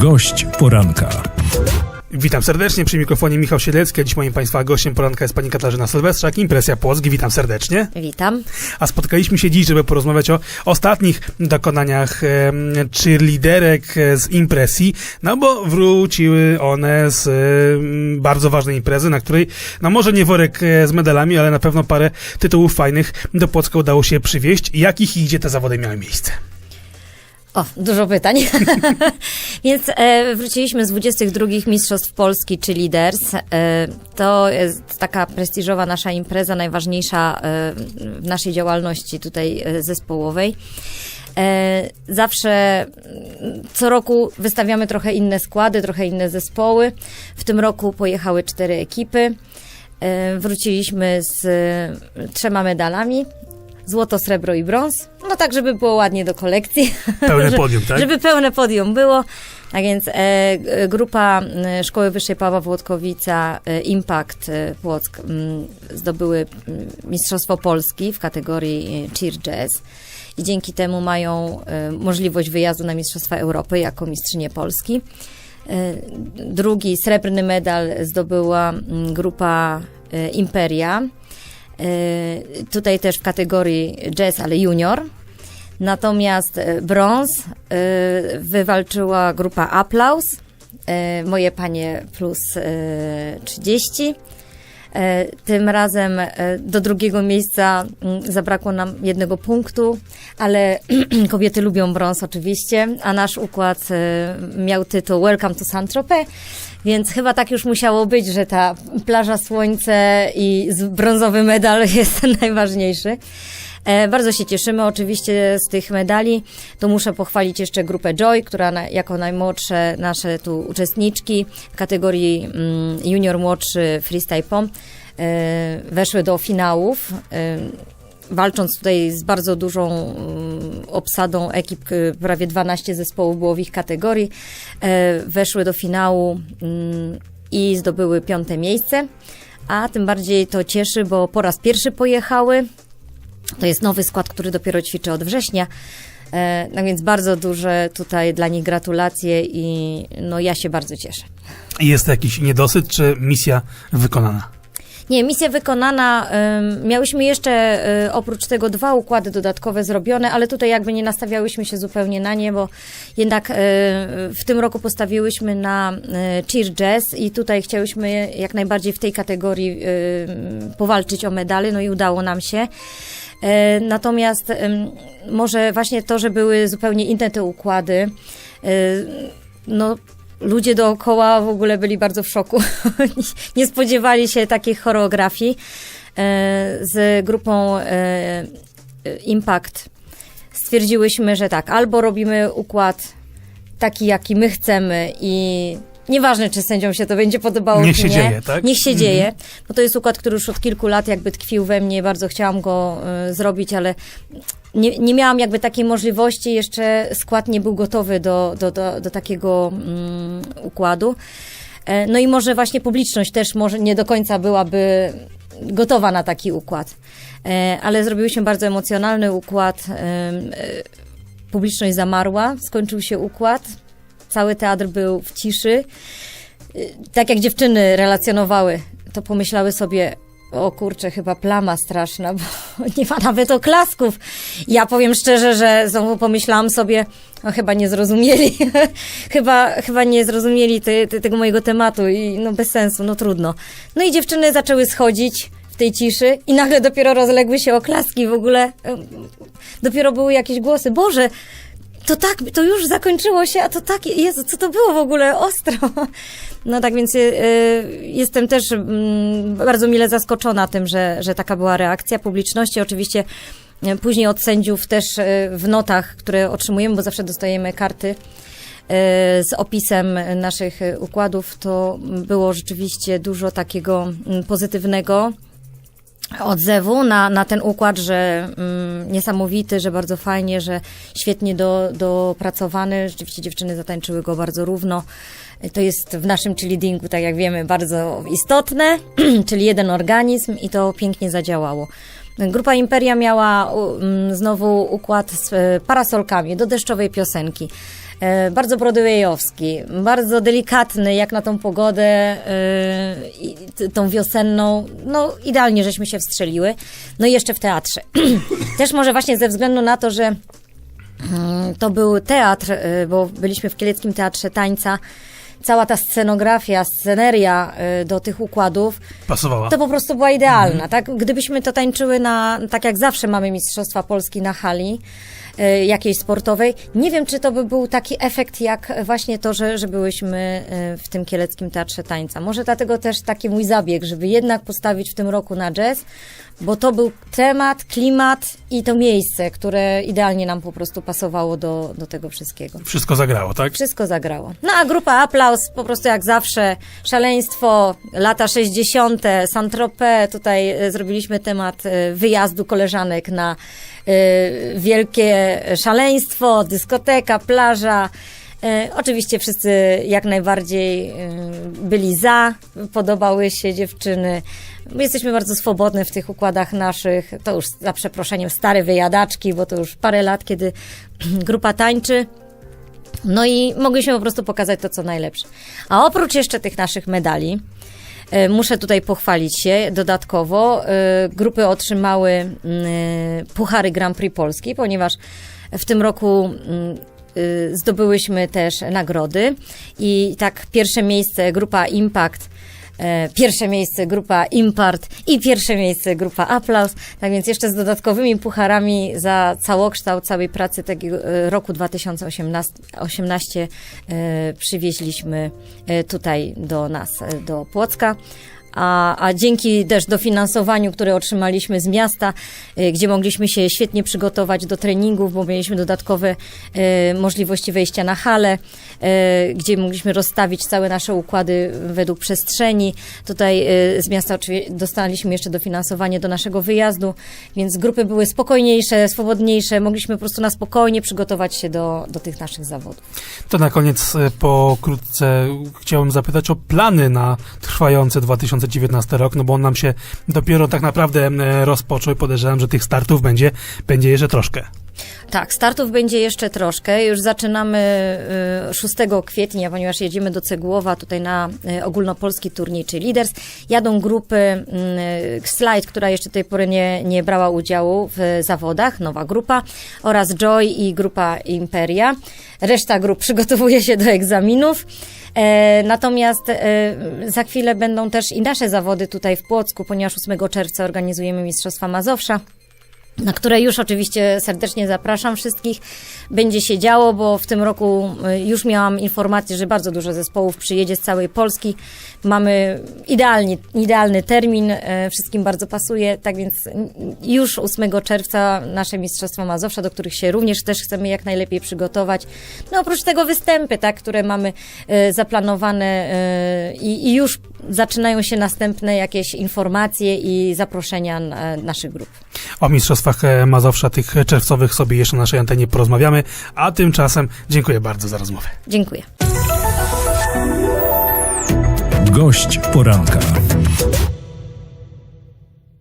Gość poranka. Witam serdecznie przy mikrofonie Michał Sielecki, a dziś moim Państwa gościem poranka jest pani Katarzyna Sylwestrzak, Impresja Płock. Witam serdecznie. Witam. A spotkaliśmy się dziś, żeby porozmawiać o ostatnich dokonaniach e, cheerleaderek e, z impresji, no bo wróciły one z e, bardzo ważnej imprezy, na której, no może nie worek e, z medalami, ale na pewno parę tytułów fajnych do Płocka udało się przywieźć. Jakich i gdzie te zawody miały miejsce? O, dużo pytań. Więc e, wróciliśmy z 22 Mistrzostw Polski czy Leaders. E, to jest taka prestiżowa nasza impreza, najważniejsza e, w naszej działalności tutaj e, zespołowej. E, zawsze mm, co roku wystawiamy trochę inne składy, trochę inne zespoły. W tym roku pojechały cztery ekipy. E, wróciliśmy z trzema medalami. Złoto, srebro i brąz. No tak, żeby było ładnie do kolekcji. Pełne podium, tak? Żeby pełne podium było. Tak więc e, grupa e, Szkoły Wyższej Pawła Włodkowica e, Impact e, Płock m, zdobyły Mistrzostwo Polski w kategorii e, Cheer Jazz i dzięki temu mają możliwość wyjazdu na Mistrzostwa Europy jako mistrzynie Polski. Drugi srebrny medal zdobyła grupa Imperia. E, Tutaj też w kategorii jazz, ale junior. Natomiast e, brąz e, wywalczyła grupa Applaus, e, moje panie plus e, 30. E, Tym razem do drugiego miejsca mm, zabrakło nam jednego punktu, ale kobiety lubią brąz oczywiście, a nasz układ miał tytuł Welcome to Saint-Tropez, więc chyba tak już musiało być, że ta plaża, słońce i brązowy medal jest najważniejszy. E, Bardzo się cieszymy oczywiście z tych medali. To muszę pochwalić jeszcze grupę Joy, która na, jako najmłodsze nasze tu uczestniczki w kategorii mm, junior młodszy freestyle pom e, weszły do finałów. Walcząc tutaj z bardzo dużą mm, obsadą ekip, k- prawie 12 zespołów było w ich kategorii, e, weszły do finału mm, i zdobyły piąte miejsce. A tym bardziej to cieszy, bo po raz pierwszy pojechały. To jest nowy skład, który dopiero ćwiczy od września. E, No więc bardzo duże tutaj dla nich gratulacje i no ja się bardzo cieszę. Jest jakiś niedosyt, czy misja wykonana? Nie, misja wykonana. Miałyśmy jeszcze y, oprócz tego dwa układy dodatkowe zrobione, ale tutaj jakby nie nastawiałyśmy się zupełnie na nie, bo jednak y, w tym roku postawiłyśmy na y, cheer jazz i tutaj chciałyśmy jak najbardziej w tej kategorii y, powalczyć o medale, no i udało nam się. Natomiast może właśnie to, że były zupełnie inne te układy, y, no ludzie dookoła w ogóle byli bardzo w szoku. Nie spodziewali się takich choreografii. E, Z grupą e, Impact stwierdziłyśmy, że tak, albo robimy układ taki, jaki my chcemy i nieważne, czy sędziom się to będzie podobało, Niech czy się nie. dzieje, tak? Niech się Mhm. dzieje, bo to jest układ, który już od kilku lat jakby tkwił we mnie, bardzo chciałam go e, zrobić, ale nie, nie miałam jakby takiej możliwości, jeszcze skład nie był gotowy do, do, do, do takiego mm, układu. E, No i może właśnie publiczność też może nie do końca byłaby gotowa na taki układ. E, Ale zrobiłyśmy bardzo emocjonalny układ. e, Publiczność zamarła, skończył się układ. Cały teatr był w ciszy. Tak jak dziewczyny relacjonowały, to pomyślały sobie, o kurczę, chyba plama straszna, bo nie ma nawet oklasków. Ja powiem szczerze, że znowu pomyślałam sobie, no chyba nie zrozumieli, chyba, chyba nie zrozumieli te, te, tego mojego tematu i no bez sensu, no trudno. No i dziewczyny zaczęły schodzić w tej ciszy i nagle dopiero rozległy się oklaski w ogóle. Dopiero były jakieś głosy, Boże, to tak, to już zakończyło się, a to tak, Jezu, co to było w ogóle ostro. No tak więc y, y, jestem też mm, bardzo mile zaskoczona tym, że, że taka była reakcja publiczności. Oczywiście y, później od sędziów też y, w notach, które otrzymujemy, bo zawsze dostajemy karty y, z opisem naszych y, układów, to było rzeczywiście dużo takiego mm, pozytywnego odzewu na, na ten układ, że mm, niesamowity, że bardzo fajnie, że świetnie do, dopracowany. Rzeczywiście dziewczyny zatańczyły go bardzo równo. To jest w naszym cheerleadingu, tak jak wiemy, bardzo istotne, czyli jeden organizm i to pięknie zadziałało. Grupa Imperia miała u, mm, znowu układ z e, parasolkami do deszczowej piosenki. E, Bardzo broadwayowski, bardzo delikatny, jak na tą pogodę, e, tą wiosenną. No, idealnie żeśmy się wstrzeliły. No i jeszcze w teatrze. Też może właśnie ze względu na to, że Mm, To był teatr, y, bo byliśmy w Kieleckim Teatrze Tańca. Cała ta scenografia, sceneria y, do tych układów, Pasowała. to po prostu była idealna, tak? Gdybyśmy to tańczyły na, tak jak zawsze mamy Mistrzostwa Polski na hali, y, jakiejś sportowej, nie wiem, czy to by był taki efekt, jak właśnie to, że, że byłyśmy y, w tym Kieleckim Teatrze Tańca. Może dlatego też taki mój zabieg, żeby jednak postawić w tym roku na jazz, bo to był temat, klimat i to miejsce, które idealnie nam po prostu pasowało do, do tego wszystkiego. Wszystko zagrało, tak? Wszystko zagrało. No a grupa Aplauz, po prostu jak zawsze, szaleństwo, lata 60., Saint-Tropez, tutaj e, zrobiliśmy temat e, wyjazdu koleżanek na e, wielkie szaleństwo, dyskoteka, plaża. E, Oczywiście wszyscy jak najbardziej e, byli za, podobały się dziewczyny. My jesteśmy bardzo swobodne w tych układach naszych. To już za przeproszeniem stare wyjadaczki, bo to już parę lat, kiedy grupa tańczy. No i mogliśmy po prostu pokazać to, co najlepsze. A oprócz jeszcze tych naszych medali, e, muszę tutaj pochwalić się dodatkowo. e, Grupy otrzymały mm, Puchary Grand Prix Polski, ponieważ w tym roku mm, y, zdobyłyśmy też nagrody i tak pierwsze miejsce grupa Impact E, Pierwsze miejsce grupa Impart i pierwsze miejsce grupa Aplauz. Tak więc jeszcze z dodatkowymi pucharami za całokształt całej pracy tego e, roku 2018 18, e, przywieźliśmy tutaj do nas, do Płocka. A, a dzięki też dofinansowaniu, które otrzymaliśmy z miasta, e, gdzie mogliśmy się świetnie przygotować do treningów, bo mieliśmy dodatkowe e, możliwości wejścia na halę, e, gdzie mogliśmy rozstawić całe nasze układy według przestrzeni. Tutaj z miasta dostaliśmy jeszcze dofinansowanie do naszego wyjazdu, więc grupy były spokojniejsze, swobodniejsze, mogliśmy po prostu na spokojnie przygotować się do, do tych naszych zawodów. To na koniec pokrótce chciałem zapytać o plany na trwający 2019 rok, no bo on nam się dopiero tak naprawdę e, rozpoczął i podejrzewam, że tych startów będzie, będzie jeszcze troszkę. Tak, startów będzie jeszcze troszkę. Już zaczynamy y, 6 kwietnia, ponieważ jedziemy do Cegłowa tutaj na y, ogólnopolski turniej czy Leaders. Jadą grupy y, Slide, która jeszcze do tej pory nie, nie brała udziału w zawodach, nowa grupa, oraz Joy i grupa Imperia. Reszta grup przygotowuje się do egzaminów. E, natomiast e, za chwilę będą też i nasze zawody tutaj w Płocku, ponieważ 8 czerwca organizujemy Mistrzostwa Mazowsza na które już oczywiście serdecznie zapraszam wszystkich. Będzie się działo, bo w tym roku y, już miałam informację, że bardzo dużo zespołów przyjedzie z całej Polski. Mamy idealnie, idealny termin, e, wszystkim bardzo pasuje, tak więc już 8 czerwca nasze Mistrzostwa Mazowsza, do których się również też chcemy jak najlepiej przygotować. No oprócz tego występy, tak, które mamy e, zaplanowane i, i już zaczynają się następne jakieś informacje i zaproszenia na, naszych grup. O Mistrzostwach e, Mazowsza, tych czerwcowych sobie jeszcze na naszej antenie porozmawiamy, a tymczasem dziękuję bardzo za rozmowę. Dziękuję. Gość poranka.